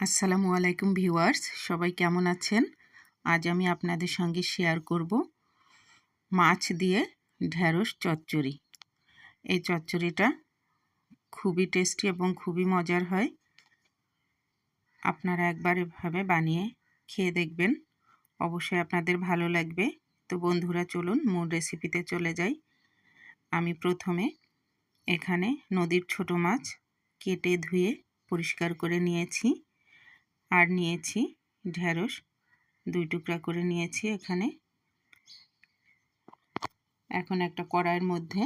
আসসালামু আলাইকুম ভিউয়ার্স, সবাই কেমন আছেন? আজ আমি আপনাদের সঙ্গে শেয়ার করব মাছ দিয়ে ঢ্যাঁড়স চচ্চড়ি। এই চচ্চড়িটা খুবই টেস্টি এবং খুবই মজার হয়। আপনারা একবার এভাবে বানিয়ে খেয়ে দেখবেন। অবশ্যই আপনাদের ভালো লাগবে। তো বন্ধুরা, চলুন মূল রেসিপিতে চলে যাই। আমি প্রথমে এখানে নদীর ছোট মাছ কেটে ধুয়ে পরিষ্কার করে নিয়েছি। আর নিয়েছি ঢ্যাঁড়স দুই টুকরা করে নিয়েছি এখানে। এখন একটা কড়াইয়ের মধ্যে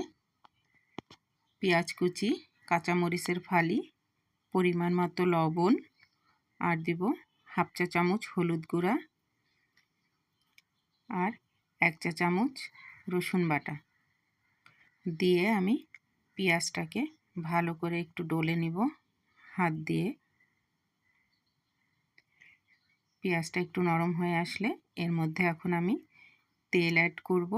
পেঁয়াজ কুচি, কাঁচামরিচের ফালি, পরিমাণ মতো লবণ, আর দিব হাফ চা চামচ হলুদ গুঁড়া আর এক চা চামচ রসুন বাটা। দিয়ে আমি পেঁয়াজটাকে ভালো করে একটু ডলে নিব, হাত দিয়ে। পেঁয়াজটা একটু নরম হয়ে আসলে এর মধ্যে এখন আমি তেল অ্যাড করব।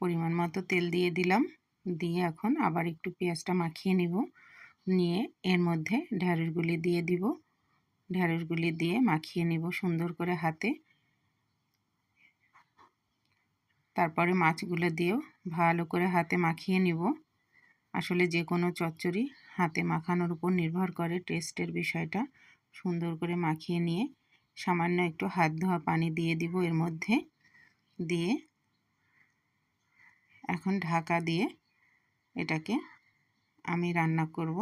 পরিমাণ মতো তেল দিয়ে দিলাম। দিয়ে এখন আবার একটু পেঁয়াজটা মাখিয়ে নিব। নিয়ে এর মধ্যে ঢ্যাঁড়সগুলি দিয়ে দিব। ঢ্যাঁড়সগুলি দিয়ে মাখিয়ে নিব সুন্দর করে হাতে। তারপরে মাছগুলো দিয়েও ভালো করে হাতে মাখিয়ে নিব। আসলে যে কোনো চচ্চড়ি হাতে মাখানোর উপর নির্ভর করে টেস্টের বিষয়টা। সুন্দর করে মাখিয়ে নিয়ে সামান্য একটু হাত ধোয়া পানি দিয়ে দিব এর মধ্যে। দিয়ে এখন ঢাকা দিয়ে এটাকে আমি রান্না করব।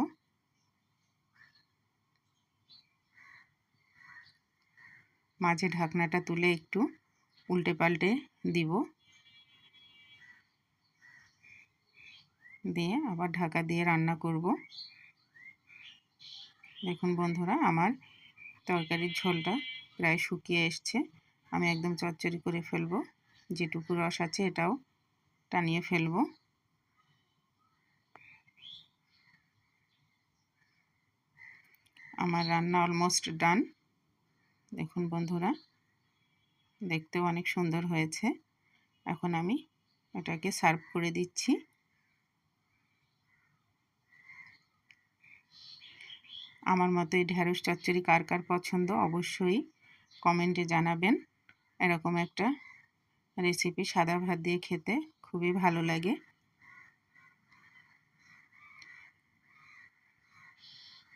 মাঝে ঢাকনাটা তুলে একটু উল্টে পাল্টে দিব। দিয়ে আবার ঢাকা দিয়ে রান্না করব। দেখুন বন্ধুরা আমার তরকারির ঝোলটা প্রায় শুকিয়ে এসছে। আমি একদম চচ্চড়ি করে ফেলব। যেটুকু রস আছে এটাও টানিয়ে ফেলব। আমার রান্না অলমোস্ট ডান দেখুন বন্ধুরা, দেখতেও অনেক সুন্দর হয়েছে। এখন আমি এটাকে সার্ভ করে দিচ্ছি। আমার মতো এই ঢ্যাঁড়স চচ্চড়ি কার কার পছন্দ অবশ্যই কমেন্টে জানাবেন। এরকম একটা রেসিপি সাদা ভাত দিয়ে খেতে খুবই ভালো লাগে।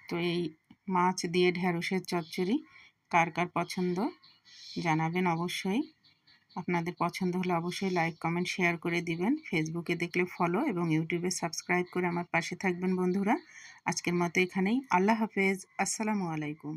তো এই মাছ দিয়ে ঢ্যাঁড়সের চচ্চড়ি কার কার পছন্দ জানাবেন অবশ্যই। আপনাদের পছন্দ হলে অবশ্যই লাইক কমেন্ট শেয়ার করে দিবেন। ফেসবুকে দেখলে ফলো এবং ইউটিউবে সাবস্ক্রাইব করে আমার পাশে থাকবেন বন্ধুরা। আজকের মতো এখানেই। আল্লাহ হাফেজ। আসসালামু আলাইকুম।